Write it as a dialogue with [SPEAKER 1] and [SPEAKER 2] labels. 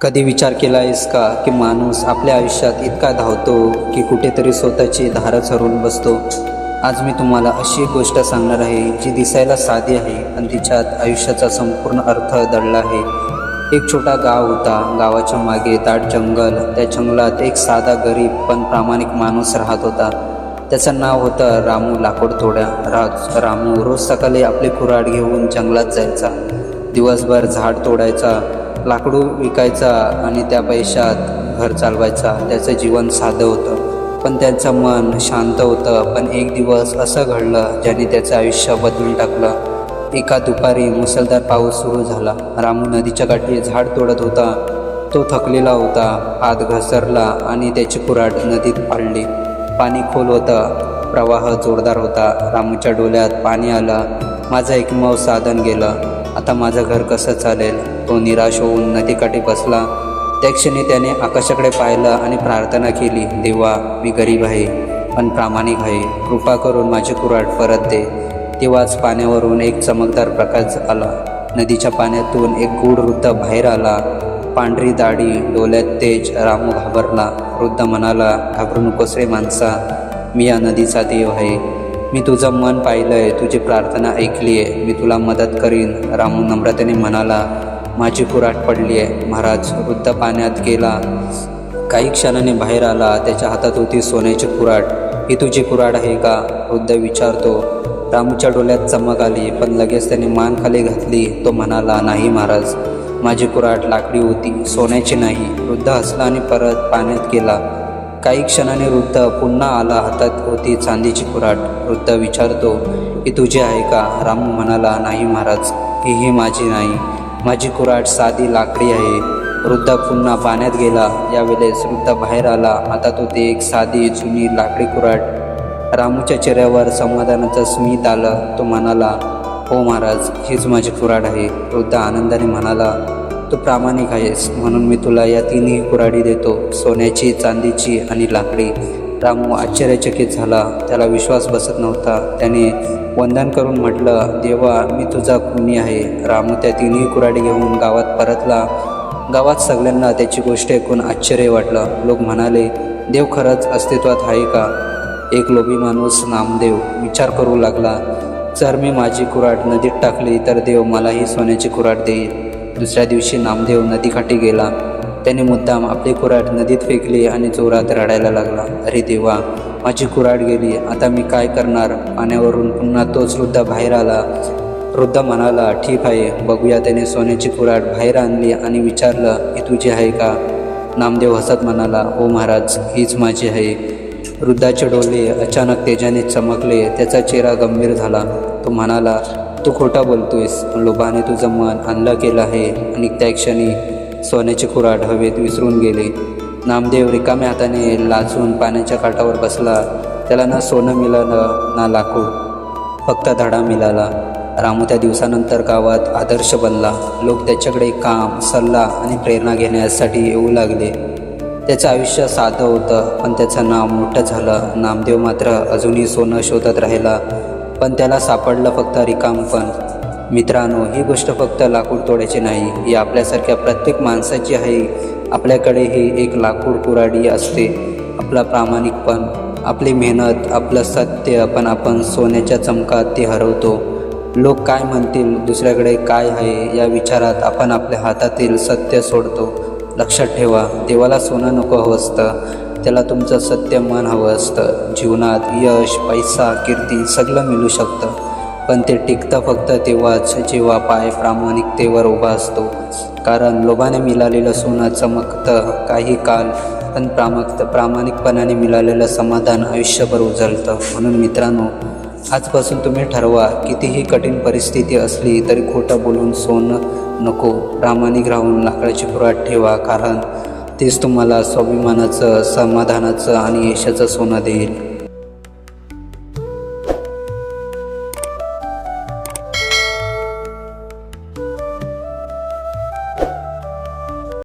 [SPEAKER 1] कधी विचार केला आहेस का की माणूस आपल्या आयुष्यात इतका धावतो की कुठेतरी स्वतःची धारच हरवून बसतो? आज मी तुम्हाला अशी एक गोष्ट सांगणार आहे जी दिसायला साधी आहे आणि तिच्यात आयुष्याचा संपूर्ण अर्थ दडला आहे. एक छोटा गाव होता गावाच्या मागे दाट जंगल त्या जंगलात एक साधा गरीब पण प्रामाणिक माणूस राहत होता. त्याचं नाव होतं रामू लाकूड थोड्या राज रामू रोज सकाळी आपले कुऱ्हाड घेऊन जंगलात जायचा. दिवसभर झाड तोडायचा. लाकडू विकायचा आणि त्या पैशात घर चालवायचा त्याचं जीवन साधं होतं. पण त्यांचं मन शांत होतं. पण एक दिवस असं घडलं ज्याने त्याचं आयुष्य बदलून टाकलं. एका दुपारी मुसळधार पाऊस सुरू झाला. रामू नदीच्या काठी झाड तोडत होता. तो थकलेला होता. हात घसरला आणि त्याची कुऱ्हाड नदीत पाडली. पाणी खोल होतं. प्रवाह जोरदार होता. रामूच्या डोळ्यात पाणी आलं. माझं एकमेव साधन गेलं. आता माझं घर कसं चालेल? तो निराश होऊन नदीकाठी बसला. त्या क्षणी त्याने आकाशाकडे पाहिलं आणि प्रार्थना केली देवा मी गरीब आहे पण प्रामाणिक आहे. कृपा करून माझी कुऱ्हाड परत दे. तेव्हाच पाण्यावरून एक चमकदार प्रकाश आला. नदीच्या पाण्यातून एक गूढ वृद्ध बाहेर आला. पांढरी दाढी डोल्यात तेज रामू घाबरला. वृद्ध म्हणाला घाबरू नकोस रे माणसा मी या नदीचा देव आहे. मी तुझं मन पाहिलं आहे तुझी प्रार्थना ऐकली आहे मी तुला मदत करीन. रामू नम्रतेने म्हणाला माझी कुराट पडली आहे. महाराज वृद्ध पाण्यात गेला. काही क्षणाने बाहेर आला. त्याच्या हातात होती सोन्याची कुराट ही तुझी कुऱ्हाड आहे का? वृद्ध विचारतो. रामूच्या डोळ्यात चमक आली पण लगेच त्याने मान खाली घातली. तो म्हणाला नाही महाराज माझी कुराट लाकडी होती सोन्याची नाही. वृद्ध हसला आणि परत पाण्यात गेला. काही क्षणाने वृद्ध पुन्हा आला हातात होती चांदीची कुराट वृद्ध विचारतो ही तुझी आहे का? रामू म्हणाला नाही महाराज ही ही माझी नाही. माझी कुऱ्हाड साधी लाकडी आहे. वृद्ध पुन्हा पाण्यात गेला. यावेळेस वृद्ध बाहेर आला. आता तो ते एक साधी जुनी लाकडी कुऱ्हाड. रामूच्या चेहऱ्यावर समाधानाचं स्मित आलं. तो म्हणाला हो महाराज हीच माझी कुऱ्हाड आहे. वृद्ध आनंदाने म्हणाला तू प्रामाणिक आहेस. म्हणून मी तुला या तिन्ही कुऱ्हाडी देतो. सोन्याची चांदीची आणि लाकडी. रामू आश्चर्यचकित झाला. त्याला विश्वास बसत नव्हता. त्याने वंदन करून म्हटलं देवा मी तुझा कुणी आहे? रामू त्या तिन्ही कुऱ्हाडी घेऊन गावात परतला. गावात सगळ्यांना त्याची गोष्ट ऐकून आश्चर्य वाटलं. लोक म्हणाले देव खरंच अस्तित्वात आहे का? एक लोभी माणूस नामदेव विचार करू लागला. जर मी माझी कुऱ्हाड नदीत टाकली तर देव मलाही सोन्याची कुऱ्हाड देईल. दुसऱ्या दिवशी नामदेव नदीकाठी गेला. त्याने मुद्दाम आपली कुऱ्हाड नदीत फेकली आणि जोरात रडायला लागला. अरे देवा माझी कुऱ्हाड गेली. आता मी काय करणार? पाण्यावरून पुन्हा तोच वृद्ध बाहेर आला. वृद्ध म्हणाला ठीक आहे बघूया त्याने सोन्याची कुऱ्हाड बाहेर आणली आणि विचारलं ही तुझी आहे का? नामदेव हसत म्हणाला हो महाराज हीच माझी आहे. वृद्धाचे डोले अचानक तेजाने चमकले. त्याचा चेहरा गंभीर झाला. तो म्हणाला तू खोटा बोलतोयस. लोभाने तुझं मन आणलं केलं आहे. आणि त्या क्षणी सोन्याची खुराट हवेत विसरून गेले. नामदेव रिकाम्या हाताने लाचून पाण्याच्या काठावर बसला. त्याला ना सोनं मिळालं ना लाकूड. फक्त धडा मिळाला. रामू त्या दिवसानंतर गावात आदर्श बनला. लोक त्याच्याकडे काम सल्ला आणि प्रेरणा घेण्यासाठी येऊ लागले. त्याचं आयुष्य साधं होतं पण त्याचं नाव मोठं झालं. नामदेव मात्र अजूनही सोनं शोधत राहिला. पण त्याला सापडलं फक्त रिकामपण. मित्रांनो ही गोष्ट फक्त लाकूड तोडायची नाही ही आपल्यासारख्या प्रत्येक माणसाची आहे. आपल्याकडेही एक लाकूड कुराडी असते आपला प्रामाणिकपण आपली मेहनत आपलं सत्य पण आपण सोन्याच्या चमकात ते हरवतो. लोक काय म्हणतील दुसऱ्याकडे काय आहे या विचारात आपण आपल्या हातातील सत्य सोडतो. लक्षात ठेवा देवाला सोनं नको हवं असतं त्याला तुमचं सत्य मन हवं असतं. जीवनात यश पैसा कीर्ती सगळं मिळू शकतं. पण ते टिकतं फक्त तेव्हाच जेव्हा पाय प्रामाणिकतेवर उभा असतो. कारण लोभाने मिळालेलं सोनं चमकतं काही काल पण प्रामक प्रामाणिकपणाने मिळालेलं समाधान आयुष्यभर उजळतं. म्हणून मित्रांनो आजपासून तुम्ही ठरवा कितीही कठीण परिस्थिती असली तरी खोटं बोलून सोनं नको प्रामाणिक राहून लाकडाची पुरात ठेवा कारण तेच तुम्हाला स्वाभिमानाचं समाधानाचं आणि यशाचं सोनं देईल.